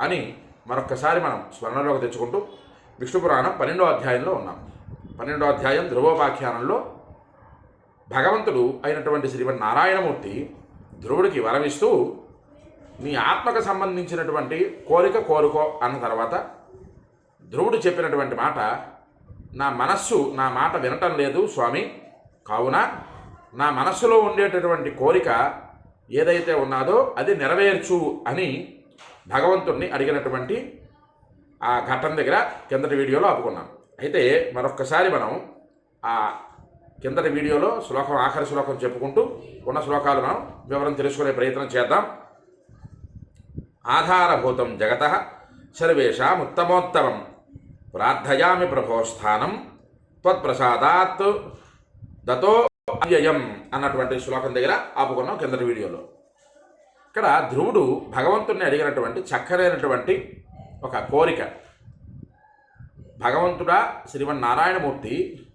అని మరొక్కసారి మనం స్మరణలోకి తెచ్చుకుంటూ విష్ణు పురాణం పన్నెండో అధ్యాయంలో ఉన్నాం. పన్నెండో అధ్యాయం ధ్రువోపాఖ్యానంలో భగవంతుడు అయినటువంటి శ్రీమన్నారాయణమూర్తి ధ్రువుడికి వరమిస్తూ నీ ఆత్మకు సంబంధించినటువంటి కోరిక కోరుకో అన్న తర్వాత ధ్రువుడు చెప్పినటువంటి మాట నా మనస్సు నా మాట వినటం లేదు స్వామి. కావున నా మనస్సులో ఉండేటటువంటి కోరిక ఏదైతే ఉన్నదో అది నెరవేర్చు అని భగవంతుణ్ణి అడిగినటువంటి ఆ ఘట్టం దగ్గర కిందటి వీడియోలో ఆపుకున్నాం. అయితే మరొక్కసారి మనం ఆ కిందటి వీడియోలో శ్లోకం ఆఖరి శ్లోకం చెప్పుకుంటూ ఉన్న శ్లోకాలు మనం వివరం తెలుసుకునే ప్రయత్నం చేద్దాం. ఆధారభూతం జగత సర్వేషాముత్తమోత్తమం ప్రార్థయామి ప్రభోస్థానం త్వత్ప్రసాదాత్ దతో అవ్యయం అన్నటువంటి శ్లోకం దగ్గర ఆపుకున్నాం కిందటి వీడియోలో. ఇక్కడ ధ్రువుడు భగవంతుణ్ణి అడిగినటువంటి చక్కనైనటువంటి ఒక కోరిక. భగవంతుడా శ్రీమన్నారాయణమూర్తి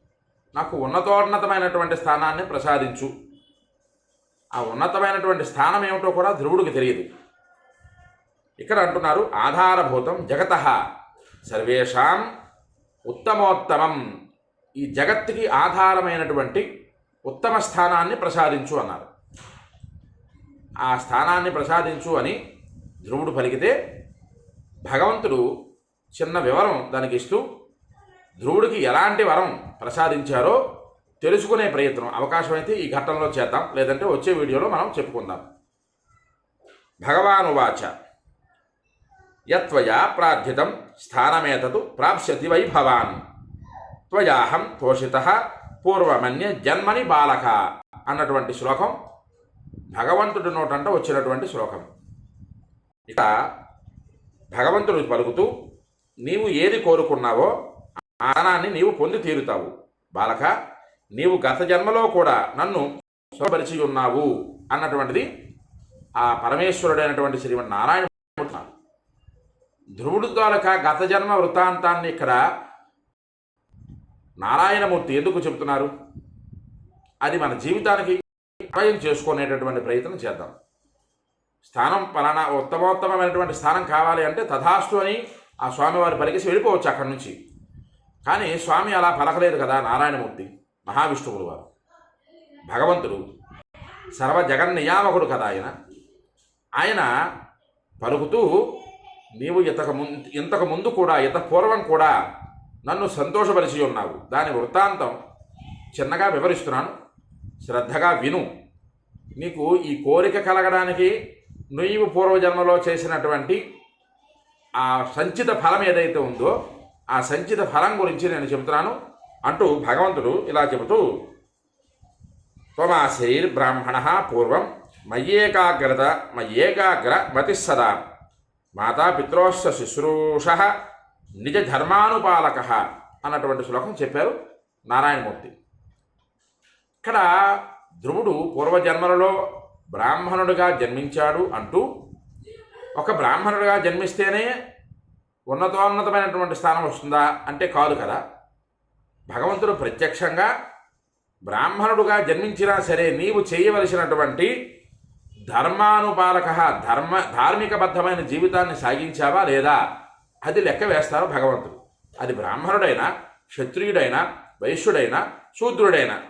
నాకు ఉన్నతోన్నతమైనటువంటి స్థానాన్ని ప్రసాదించు. ఆ ఉన్నతమైనటువంటి స్థానం ఏమిటో కూడా ధ్రువుడికి తెలియదు. ఇక్కడ అంటున్నారు ఆధారభూతం జగత సర్వేషాం ఉత్తమోత్తమం. ఈ జగత్తుకి ఆధారమైనటువంటి ఉత్తమ స్థానాన్ని ప్రసాదించు అన్నారు. ఆ స్థానాన్ని ప్రసాదించు అని ధ్రువుడు పలికితే భగవంతుడు చిన్న వివరం దానికి ఇస్తూ ధ్రువుడికి ఎలాంటి వరం ప్రసాదించారో తెలుసుకునే ప్రయత్నం అవకాశం అయితే ఈ ఘట్టంలో చేద్దాం లేదంటే వచ్చే వీడియోలో మనం చెప్పుకుందాం. భగవానువాచ యత్వయా ప్రార్థితం స్థానమేతతు ప్రాప్స్యతి వై భవాన్ త్వయాహం తోషిత పూర్వమన్య జన్మని బాలక అన్నటువంటి శ్లోకం భగవంతుడి నోటంట వచ్చినటువంటి శ్లోకం. ఇక భగవంతుడు పలుకుతూ నీవు ఏది కోరుకున్నావో ఆనాన్ని నీవు పొంది తీరుతావు. బాలక నీవు గత జన్మలో కూడా నన్ను స్వపరిచి ఉన్నావు అన్నటువంటిది ఆ పరమేశ్వరుడైనటువంటి శ్రీమన్నారాయణ ధ్రువుడు తాలక గత జన్మ వృత్తాంతాన్ని ఇక్కడ నారాయణమూర్తి ఎందుకు చెబుతున్నారు? అది మన జీవితానికి అపాయం చేసుకునేటటువంటి ప్రయత్నం చేద్దాం. స్థానం పలానా ఉత్తమోత్తమైనటువంటి స్థానం కావాలి అంటే తథాస్తు అని ఆ స్వామివారి పలికేసి వెళ్ళిపోవచ్చు అక్కడి నుంచి. కానీ స్వామి అలా పలకలేదు కదా నారాయణమూర్తి మహావిష్ణువులు వారు. భగవంతుడు సర్వ జగన్నియామకుడు కదా ఆయన. ఆయన పలుకుతూ నీవు ఇంతకు ముందు ఇంతకు ముందు కూడా ఇత పూర్వం కూడా నన్ను సంతోషపరిచి ఉన్నావు. దాని వృత్తాంతం చిన్నగా వివరిస్తున్నాను. శ్రద్ధగా విను. నీకు ఈ కోరిక కలగడానికి నువ్వు పూర్వజన్మలో చేసినటువంటి ఆ సంచిత ఫలం ఏదైతే ఉందో ఆ సంచిత ఫలం గురించి నేను చెబుతున్నాను అంటూ భగవంతుడు ఇలా చెబుతూ త్వమాశైర్ బ్రాహ్మణ పూర్వం మయ్యేకాగ్రత మయ్యేకాగ్ర మతి సదా మాతాపిత్రోశ్చ శుశ్రూష నిజ ధర్మానుపాలక అన్నటువంటి శ్లోకం చెప్పారు నారాయణమూర్తి. ఇక్కడ ధ్రువుడు పూర్వజన్మలలో బ్రాహ్మణుడిగా జన్మించాడు అంటూ ఒక బ్రాహ్మణుడిగా జన్మిస్తేనే ఉన్నతోన్నతమైనటువంటి స్థానం వస్తుందా అంటే కాదు కదా. భగవంతుడు ప్రత్యక్షంగా బ్రాహ్మణుడుగా జన్మించినా సరే నీవు చేయవలసినటువంటి ధర్మానుపాలక ధర్మ ధార్మికబద్ధమైన జీవితాన్ని సాగించావా లేదా? అది లెక్క వేస్తారు భగవంతుడు. అది బ్రాహ్మణుడైనా క్షత్రియుడైనా వైశ్యుడైనా శూద్రుడైనా.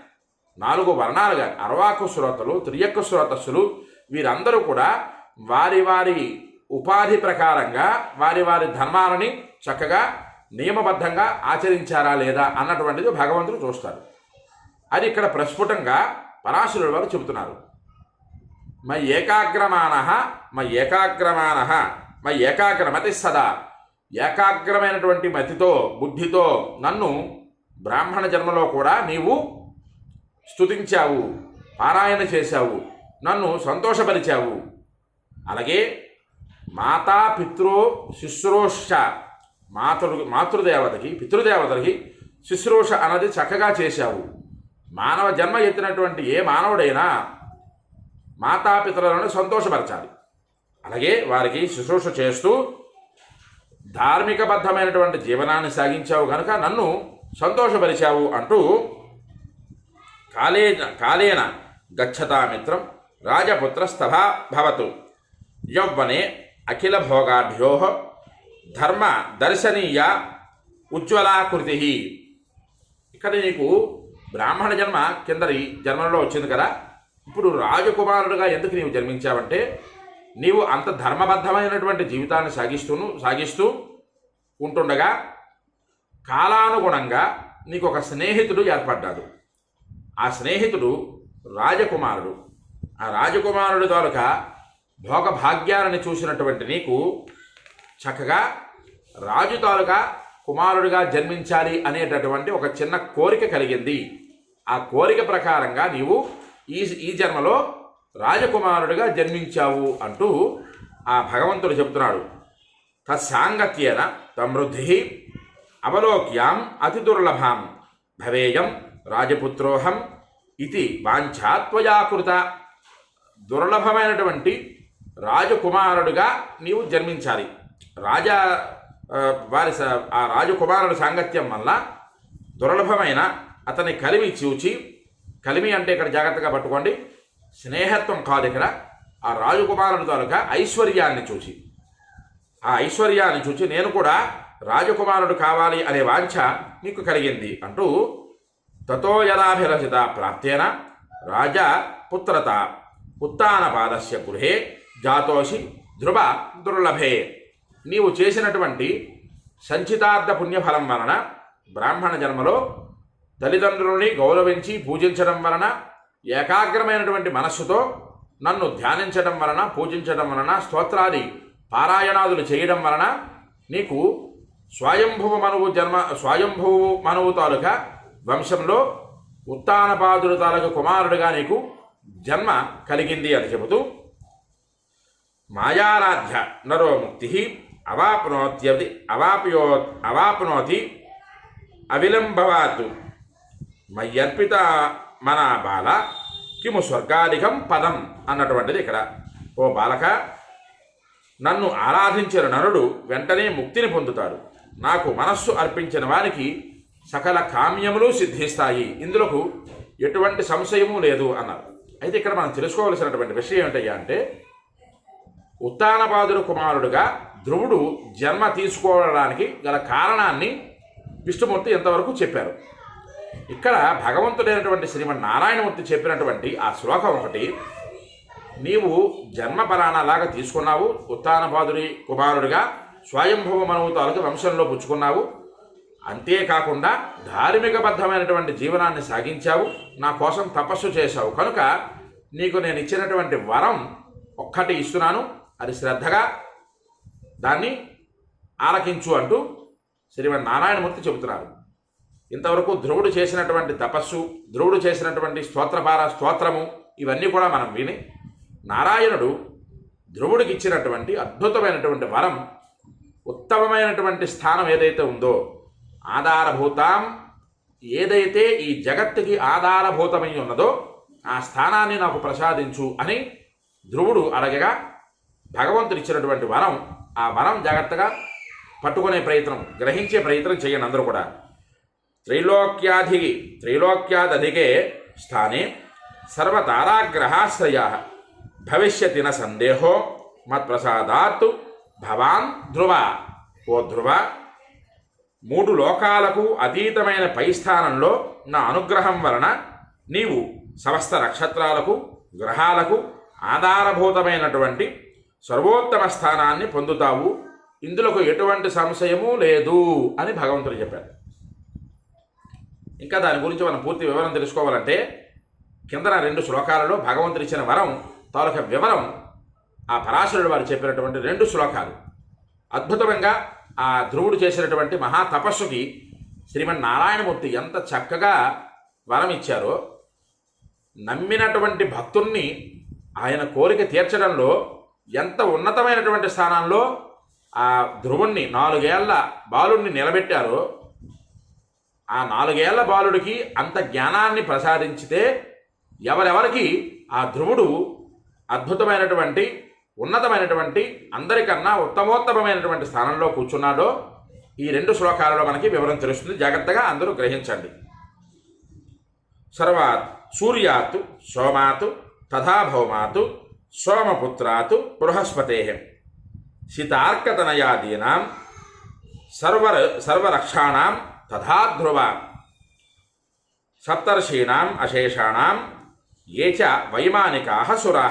నాలుగు వర్ణాలుగా అర్వాకు శ్రోతలు త్రియక్క శ్రోతస్సులు వీరందరూ కూడా వారి వారి ఉపాధి ప్రకారంగా వారి వారి ధర్మాలని చక్కగా నియమబద్ధంగా ఆచరించారా లేదా అన్నటువంటిది భగవంతుడు చూస్తారు అది ఇక్కడ ప్రస్ఫుటంగా పరాశరుడు వారు చెబుతున్నారు. మా ఏకాగ్రమాన మా ఏకాగ్రమాన మై ఏకాగ్రమతి సదా. ఏకాగ్రమైనటువంటి మతితో బుద్ధితో నన్ను బ్రాహ్మణ జన్మలో కూడా నీవు స్తుతించావు పారాయణ చేశావు నన్ను సంతోషపరిచావు. అలాగే మాతా పితృ శుశ్రూష మాతృ మాతృదేవతకి పితృదేవతలకి శుశ్రూష అన్నది చక్కగా చేశావు. మానవ జన్మ ఎత్తినటువంటి ఏ మానవుడైనా మాతాపితరులను సంతోషపరచాలి. అలాగే వారికి శుశ్రూష చేస్తూ ధార్మికబద్ధమైనటువంటి జీవనాన్ని సాగించావు కనుక నన్ను సంతోషపరిచావు అంటూ కాలేన కాలేన గచ్చతా మిత్రం రాజపుత్రస్తభా భవతు. యౌవనే అఖిల భోగాభ్యో ధర్మ దర్శనీయ ఉజ్వలాకృతి. ఇక్కడ నీకు బ్రాహ్మణ జన్మ కిందరి జన్మలో వచ్చింది కదా. ఇప్పుడు రాజకుమారుడుగా ఎందుకు నీవు జన్మించావంటే నీవు అంత ధర్మబద్ధమైనటువంటి జీవితాన్ని సాగిస్తూను సాగిస్తూ ఉంటుండగా కాలానుగుణంగా నీకు ఒక స్నేహితుడు ఏర్పడ్డాడు. ఆ స్నేహితుడు రాజకుమారుడు. ఆ రాజకుమారుడి తాలూకా భోగభాగ్యాలను చూసినటువంటి నీకు చక్కగా రాజు తాలూకా కుమారుడిగా జన్మించాలి అనేటటువంటి ఒక చిన్న కోరిక కలిగింది. ఆ కోరిక ప్రకారంగా నీవు ఈ ఈ జన్మలో రాజకుమారుడిగా జన్మించావు అంటూ ఆ భగవంతుడు చెబుతున్నాడు. తత్సాంగత్యేన తమృద్ధి అవలోక్యాం అతి దుర్లభాం భవేయం రాజపుత్రోహం ఇది వాంఛాత్వయాకృత దుర్లభమైనటువంటి రాజకుమారుడుగా నీవు జన్మించాలి. రాజా వారి ఆ రాజకుమారుడు సాంగత్యం వల్ల దుర్లభమైన అతని కలిమి చూచి కలిమి అంటే ఇక్కడ జాగ్రత్తగా పట్టుకోండి. స్నేహత్వం కాదు ఇక్కడ. ఆ రాజకుమారుడు తాలూకా ఐశ్వర్యాన్ని చూచి. ఆ ఐశ్వర్యాన్ని చూచి నేను కూడా రాజకుమారుడు కావాలి అనే వాంఛ నీకు కలిగింది అంటూ తతో యదాభిరచిత ప్రాప్తేన రాజా పుత్రత ఉత్తానపాదస్య గృహే జాతోషి ధ్రువ దుర్లభే. నీవు చేసినటువంటి సంచితార్థ పుణ్యఫలం వలన బ్రాహ్మణ జన్మలో తల్లిదండ్రులని గౌరవించి పూజించడం వలన ఏకాగ్రమైనటువంటి మనస్సుతో నన్ను ధ్యానించడం వలన పూజించడం వలన స్తోత్రాది పారాయణాదులు చేయడం వలన నీకు స్వయంభువ మనువు జన్మ స్వయంభువు మనువు తాలూకా వంశంలో ఉత్తానపాదుడు తాలకు కుమారుడిగా నీకు జన్మ కలిగింది అని చెబుతూ మాయారాధ్య నరో ముక్తి అవాప్నోత్యది అవాప్యో అవాప్నోతి అవిలంబవాత్. మయ్యర్పిత మన బాల కిము స్వర్గాధికం పదం అన్నటువంటిది ఇక్కడ. ఓ బాలక నన్ను ఆరాధించిన నరుడు వెంటనే ముక్తిని పొందుతాడు. నాకు మనస్సు అర్పించిన వారికి సకల కామ్యములు సిద్ధిస్తాయి. ఇందులోకు ఎటువంటి సంశయము లేదు అన్నారు. అయితే ఇక్కడ మనం తెలుసుకోవలసినటువంటి విషయం ఏంటయ్యా అంటే ఉత్తానపాదుడు కుమారుడుగా ధ్రువుడు జన్మ తీసుకోవడానికి గల కారణాన్ని విష్ణుమూర్తి ఎంతవరకు చెప్పారు. ఇక్కడ భగవంతుడైనటువంటి శ్రీమన్ నారాయణమూర్తి చెప్పినటువంటి ఆ శ్లోకం ఒకటి నీవు జన్మ పరాణలాగా తీసుకున్నావు ఉత్తానపాదుడి కుమారుడిగా స్వయంభవ మనవుతాలకు వంశంలో పుచ్చుకున్నావు అంతేకాకుండా ధార్మికబద్ధమైనటువంటి జీవనాన్ని సాగించావు నా కోసం తపస్సు చేశావు. కనుక నీకు నేను ఇచ్చినటువంటి వరం ఒక్కటి ఇస్తున్నాను అది శ్రద్ధగా దాన్ని ఆలకించు అంటూ శ్రీమన్ నారాయణమూర్తి చెబుతున్నారు. ఇంతవరకు ధ్రువుడు చేసినటువంటి తపస్సు ధ్రువుడు చేసినటువంటి స్తోత్రపార స్తోత్రము ఇవన్నీ కూడా మనం విని నారాయణుడు ధ్రువుడికి ఇచ్చినటువంటి అద్భుతమైనటువంటి వరం ఉత్తమమైనటువంటి స్థానం ఏదైతే ఉందో ఆధారభూతాం. ఏదైతే ఈ జగత్తుకి ఆధారభూతమై ఉన్నదో ఆ స్థానాన్ని నాకు ప్రసాదించు అని ధ్రువుడు అడగగా భగవంతుడు ఇచ్చినటువంటి వరం ఆ వరం జాగ్రత్తగా పట్టుకునే ప్రయత్నం గ్రహించే ప్రయత్నం చేయండి అందరూ కూడా. త్రైలోక్యాధి త్రైలోక్యాదధికే స్థానే సర్వతారాగ్రహాశ్రయ భవిష్యతిన సందేహో మత్ప్రసాదాత్ భవాన్ ధ్రువ. ఓ ధ్రువ మూడు లోకాలకు అతీతమైన పై స్థానంలో నా అనుగ్రహం వలన నీవు సమస్త నక్షత్రాలకు గ్రహాలకు ఆధారభూతమైనటువంటి సర్వోత్తమ స్థానాన్ని పొందుతావు. ఇందులోకి ఎటువంటి సంశయము లేదు అని భగవంతుడు చెప్పాడు. ఇంకా దాని గురించి మనం పూర్తి వివరం తెలుసుకోవాలంటే కిందన రెండు శ్లోకాలలో భగవంతుడు ఇచ్చిన వరం తాలూకా వివరం ఆ పరాశరుడు వారు చెప్పినటువంటి రెండు శ్లోకాలు. అద్భుతంగా ఆ ధ్రువుడు చేసినటువంటి మహా తపస్సుకి శ్రీమన్నారాయణమూర్తి ఎంత చక్కగా వరం ఇచ్చారో నమ్మినటువంటి భక్తుణ్ణి ఆయన కోరిక తీర్చడంలో ఎంత ఉన్నతమైనటువంటి స్థానంలో ఆ ధ్రువుణ్ణి నాలుగేళ్ళ బాలుణ్ణి నిలబెట్టారో ఆ నాలుగేళ్ళ బాలుడికి అంత జ్ఞానాన్ని ప్రసాదించితే ఎవరెవరికి ఆ ధ్రువుడు అద్భుతమైనటువంటి ఉన్నతమైనటువంటి అందరికన్నా ఉత్తమోత్తమమైనటువంటి స్థానంలో కూర్చున్నాడో ఈ రెండు శ్లోకాలలో మనకి వివరం తెలుస్తుంది. జాగ్రత్తగా అందరూ గ్రహించండి. సర్వాత్ సూర్యాత్ సోమాతు తథాభౌమాతు సోమపుత్రాతు బృహస్పతే శితార్కతనయాదీనాం సర్వ సర్వరక్షాణం తథా ధ్రువ సప్తర్షీణాం అశేషాణం ఏ చ వైమానికా సురా.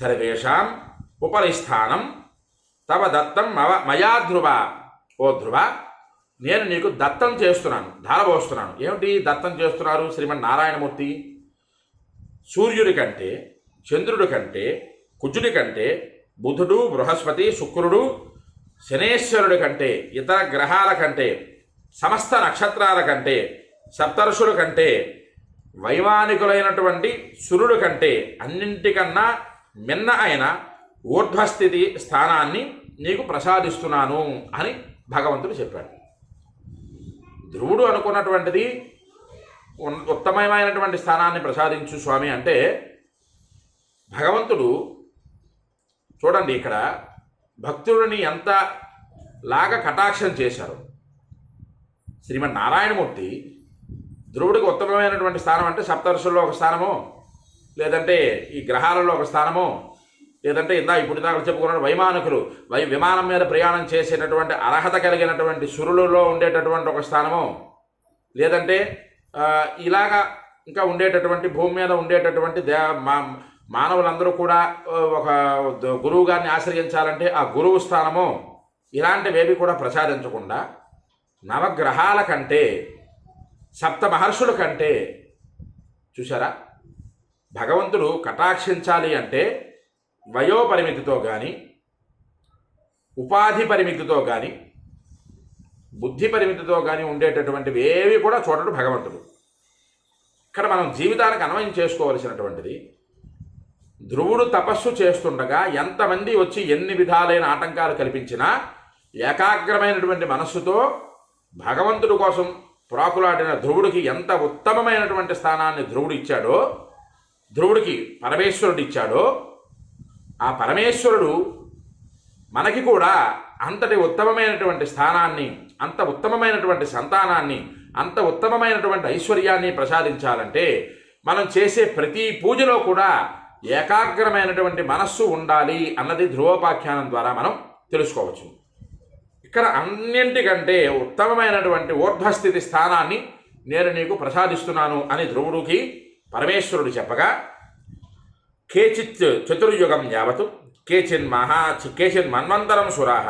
సర్వేషాం ఉపరిస్థానం తవ దత్తం మవ మయా ధ్రువ. ఓ ధ్రువ నేను నీకు దత్తం చేస్తున్నాను ధారపోస్తున్నాను ఏమిటి దత్తం చేస్తున్నారు శ్రీమన్నారాయణమూర్తి? సూర్యుడి కంటే చంద్రుడి కంటే కుజుడి కంటే బుధుడు బృహస్పతి శుక్రుడు శనేశ్వరుడి కంటే ఇతర గ్రహాల కంటే సమస్త నక్షత్రాల కంటే సప్తర్షుల కంటే వైమానికులైనటువంటి సురుడు కంటే అన్నింటికన్నా మిన్న అయిన ఊర్ధ్వస్థితి స్థానాన్ని నీకు ప్రసాదిస్తున్నాను అని భగవంతుడు చెప్పాడు. ధ్రువుడు అనుకున్నటువంటిది ఉత్తమమైనటువంటి స్థానాన్ని ప్రసాదించు స్వామి అంటే భగవంతుడు చూడండి ఇక్కడ భక్తుడిని ఎంత లాగా కటాక్షం చేశారు. శ్రీమన్నారాయణమూర్తి ధ్రువుడికి ఉత్తమమైనటువంటి స్థానం అంటే సప్తర్షుల్లో ఒక స్థానము లేదంటే ఈ గ్రహాలలో ఒక స్థానము లేదంటే ఇందా ఇప్పుడు దాకా చెప్పుకున్న వైమానికులు వై విమానం మీద ప్రయాణం చేసేటటువంటి అర్హత కలిగినటువంటి సురులలో ఉండేటటువంటి ఒక స్థానము. లేదంటే ఇలాగ ఇలాగా ఇంకా ఉండేటటువంటి భూమి మీద ఉండేటటువంటి దే మా మానవులందరూ కూడా ఒక గురువు గారిని ఆశ్రయించాలంటే ఆ గురువు స్థానము. ఇలాంటివేవి కూడా ప్రసాదించకుండా నవగ్రహాల కంటే సప్త మహర్షుల కంటే చూసారా భగవంతుడు కటాక్షించాలి అంటే వయోపరిమితితో కానీ ఉపాధి పరిమితితో కానీ బుద్ధి పరిమితితో కానీ ఉండేటటువంటివి ఏవి కూడా చూడడు భగవంతుడు. ఇక్కడ మనం జీవితానికి అన్వయం చేసుకోవలసినటువంటిది ధ్రువుడు తపస్సు చేస్తుండగా ఎంతమంది వచ్చి ఎన్ని విధాలైన ఆటంకాలు కల్పించినా ఏకాగ్రమైనటువంటి మనస్సుతో భగవంతుడి కోసం ప్రాకులాడిన ధ్రువుడికి ఎంత ఉత్తమమైనటువంటి స్థానాన్ని ధ్రువుడు ఇచ్చాడో ధ్రువుడికి పరమేశ్వరుడు ఇచ్చాడో ఆ పరమేశ్వరుడు మనకి కూడా అంతటి ఉత్తమమైనటువంటి స్థానాన్ని అంత ఉత్తమమైనటువంటి సంతానాన్ని అంత ఉత్తమమైనటువంటి ఐశ్వర్యాన్ని ప్రసాదించాలంటే మనం చేసే ప్రతి పూజలో కూడా ఏకాగ్రమైనటువంటి మనస్సు ఉండాలి అన్నది ధ్రువోపాఖ్యానం ద్వారా మనం తెలుసుకోవచ్చు. ఇక్కడ అన్నింటికంటే ఉత్తమమైనటువంటి ఊర్ధ్వస్థితి స్థానాన్ని నేను నీకు ప్రసాదిస్తున్నాను అని ధ్రువుడికి పరమేశ్వరుడు చెప్పగా కేచిత్ చతుర్యుగం యావత్ కేచిన్ మహా కేచిన్ మన్వంతరం సురాహ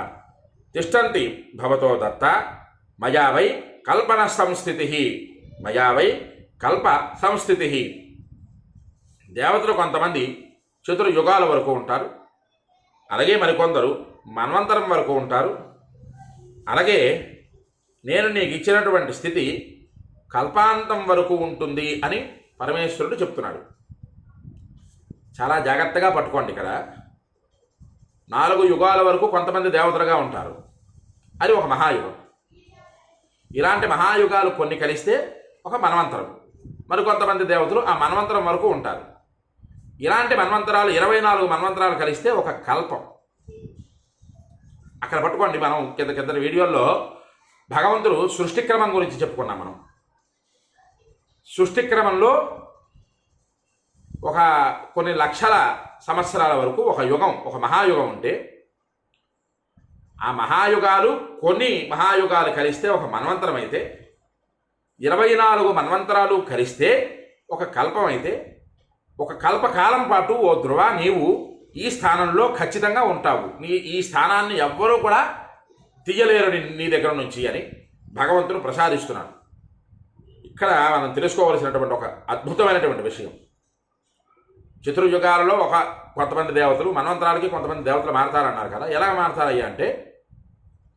తిష్టంతి భవతో దత్త మయా వై కల్పన సంస్థితి మయా వై కల్ప సంస్థితి దేవతలు కొంతమంది చతుర్యుగాల వరకు ఉంటారు అలాగే మరికొందరు మన్వంతరం వరకు ఉంటారు. అలాగే నేను నీకు ఇచ్చినటువంటి స్థితి కల్పాంతం వరకు ఉంటుంది అని పరమేశ్వరుడు చెప్తున్నాడు. చాలా జాగ్రత్తగా పట్టుకోండి ఇక్కడ. నాలుగు యుగాల వరకు కొంతమంది దేవతలుగా ఉంటారు. అది ఒక మహాయుగం. ఇలాంటి మహాయుగాలు కొన్ని కలిస్తే ఒక మన్వంతరం. మరి కొంతమంది దేవతలు ఆ మన్వంతరం వరకు ఉంటారు. ఇలాంటి మన్వంతరాలు ఇరవై నాలుగు మన్వంతరాలు కలిస్తే ఒక కల్పం. అక్కడ పట్టుకోండి మనం కింద కింద వీడియోల్లో భగవంతుడు సృష్టి క్రమం గురించి చెప్పుకున్నాం మనం. సృష్టి క్రమంలో ఒక కొన్ని లక్షల సంవత్సరాల వరకు ఒక యుగం ఒక మహాయుగం ఉంటే ఆ మహాయుగాలు కొన్ని మహాయుగాలు కలిస్తే ఒక మన్వంతరం అయితే ఇరవై నాలుగు మన్వంతరాలు కలిస్తే ఒక కల్పం అయితే ఒక కల్పకాలం పాటు ఓ ధ్రువ నీవు ఈ స్థానంలో ఖచ్చితంగా ఉంటావు. నీ ఈ స్థానాన్ని ఎవ్వరూ కూడా తీయలేరు నీ- దగ్గర నుంచి అని భగవంతుడు ప్రసాదిస్తున్నాడు. ఇక్కడ మనం తెలుసుకోవలసినటువంటి ఒక అద్భుతమైనటువంటి విషయం. చతుర్యుగాలలో ఒక కొంతమంది దేవతలు మన్వంతరాలకి కొంతమంది దేవతలు మారతారన్నారు కదా. ఎలా మారతారయ్యా అంటే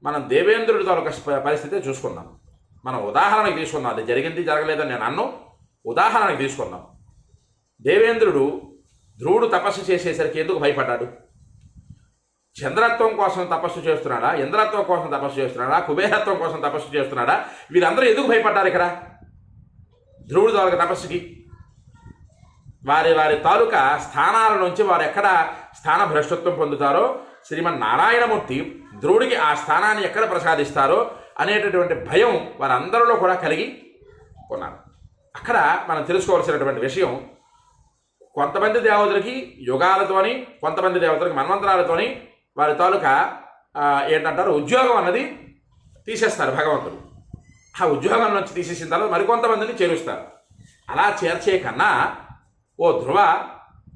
మనం దేవేంద్రుడి తాలూకా పరిస్థితి చూసుకుందాం. మనం ఉదాహరణకి తీసుకుందాం. అది జరిగింది జరగలేదని నేను అన్ను. ఉదాహరణకి తీసుకుందాం. దేవేంద్రుడు ధ్రువుడు తపస్సు చేసేసరికి ఎందుకు భయపడ్డాడు? చంద్రత్వం కోసం తపస్సు చేస్తున్నాడా? ఇంద్రత్వం కోసం తపస్సు చేస్తున్నాడా? కుబేరత్వం కోసం తపస్సు చేస్తున్నాడా? వీరందరూ ఎందుకు భయపడ్డారు ఇక్కడ? ధ్రువుడు తాలూకా తపస్సుకి వారి వారి తాలూకా స్థానాల నుంచి వారు ఎక్కడ స్థాన భ్రష్టత్వం పొందుతారో శ్రీమన్నారాయణమూర్తి ధ్రువుడికి ఆ స్థానాన్ని ఎక్కడ ప్రసాదిస్తారో అనేటటువంటి భయం వారందరిలో కూడా కలిగి ఉన్నారు. అక్కడ మనం తెలుసుకోవాల్సినటువంటి విషయం కొంతమంది దేవతలకి యుగాలతోని కొంతమంది దేవతలకి మన్వంతరాలతోని వారి తాలూకా ఏంటంటారు ఉద్యోగం అన్నది తీసేస్తారు భగవంతుడు. ఆ ఉద్యోగం నుంచి తీసేసిన తర్వాత మరికొంతమందిని చేరుస్తారు. అలా చేర్చే కన్నా ఓ ధ్రువ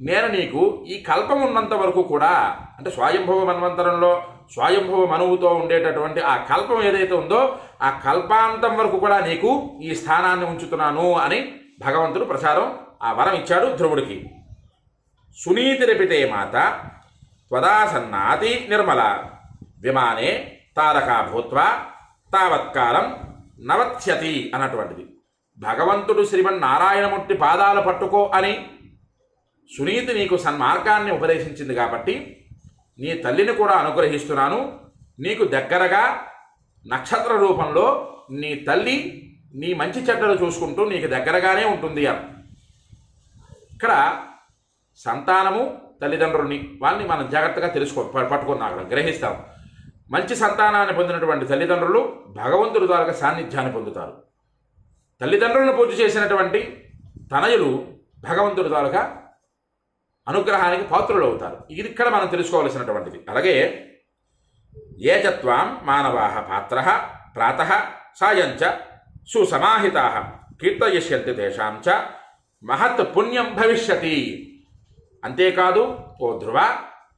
నేను నీకు ఈ కల్పం ఉన్నంత వరకు కూడా అంటే స్వయంభవ మన్వంతరంలో స్వయంభవ మనువుతో ఉండేటటువంటి ఆ కల్పం ఏదైతే ఉందో ఆ కల్పాంతం వరకు కూడా నీకు ఈ స్థానాన్ని ఉంచుతున్నాను అని భగవంతుడు ప్రసారం ఆ వరం ఇచ్చాడు ధ్రువుడికి. సునీతిరపితే మాత త్వదాసన్నాతి నిర్మల విమానే తారకా భూత్వ తావత్కాలం నవత్స్యతి అన్నటువంటిది. భగవంతుడు శ్రీమన్నారాయణమూర్తి పాదాలు పట్టుకో అని సునీతి నీకు సన్మార్గాన్ని ఉపదేశించింది కాబట్టి నీ తల్లిని కూడా అనుగ్రహిస్తున్నాను. నీకు దగ్గరగా నక్షత్ర రూపంలో నీ తల్లి నీ మంచి చెడ్డలు చూసుకుంటూ నీకు దగ్గరగానే ఉంటుంది అని. ఇక్కడ సంతానము తల్లిదండ్రుల్ని వాళ్ళని మనం జాగ్రత్తగా తెలుసుకో ప- అక్కడ గ్రహిస్తాం. మంచి సంతానాన్ని పొందినటువంటి తల్లిదండ్రులు భగవంతుడు ద్వారా సాన్నిధ్యాన్ని పొందుతారు. తల్లిదండ్రులను పూజ చేసినటువంటి తనయులు భగవంతుడి ద్వారా అనుగ్రహానికి పాత్రులు అవుతారు ఇది ఇక్కడ మనం తెలుసుకోవాల్సినటువంటిది. అలాగే ఏ చత్వాం మానవా పాత్ర ప్రాత సాయంచ సుసమాహితా కీర్తయిష్యంతి తేషాం చ మహత్ పుణ్యం భవిష్యతి. అంతేకాదు ఓ ధ్రువ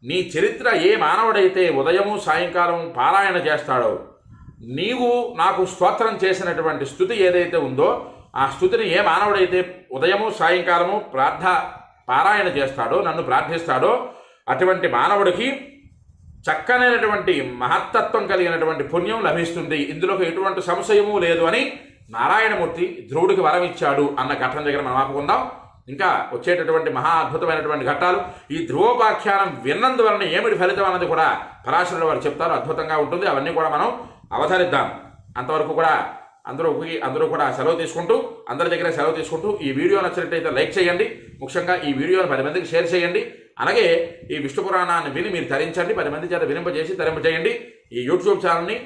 నీ చరిత్ర ఏ మానవుడైతే ఉదయము సాయంకాలం పారాయణ చేస్తాడో నీవు నాకు స్తోత్రం చేసినటువంటి స్థుతి ఏదైతే ఉందో ఆ స్థుతిని ఏ మానవుడైతే ఉదయము సాయంకాలము ప్రార్థ పారాయణ చేస్తాడో నన్ను ప్రార్థిస్తాడో అటువంటి మానవుడికి చక్కనైనటువంటి మహత్తత్వం కలిగినటువంటి పుణ్యం లభిస్తుంది. ఇందులోకి ఎటువంటి సంశయము లేదు అని నారాయణమూర్తి ధ్రువుడికి వరం ఇచ్చాడు అన్న ఘటన దగ్గర మనం ఆపుకుందాం. ఇంకా వచ్చేటటువంటి మహా అద్భుతమైనటువంటి ఘట్టాలు. ఈ ధ్రువోపాఖ్యానం విన్నందువలన ఏమిటి ఫలితం అన్నది కూడా పరాశరుల వారు చెప్తారు. అద్భుతంగా ఉంటుంది. అవన్నీ కూడా మనం అవతరిద్దాం. అంతవరకు కూడా అందరూ అందరూ కూడా సెలవు తీసుకుంటూ అందరి దగ్గర సెలవు తీసుకుంటూ ఈ వీడియో నచ్చినట్టయితే లైక్ చేయండి. ముఖ్యంగా ఈ వీడియోని పది మందికి షేర్ చేయండి. అలాగే ఈ విష్ణు పురాణాన్ని విని మీరు తరించండి. పది మంది చేత వినింపజేసి తరింపజేయండి. ఈ యూట్యూబ్ ఛానల్ని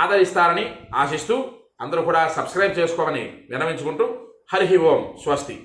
ఆదరిస్తారని ఆశిస్తూ అందరూ కూడా సబ్స్క్రైబ్ చేసుకోమని వినవించుకుంటూ హరి ఓం స్వస్తి.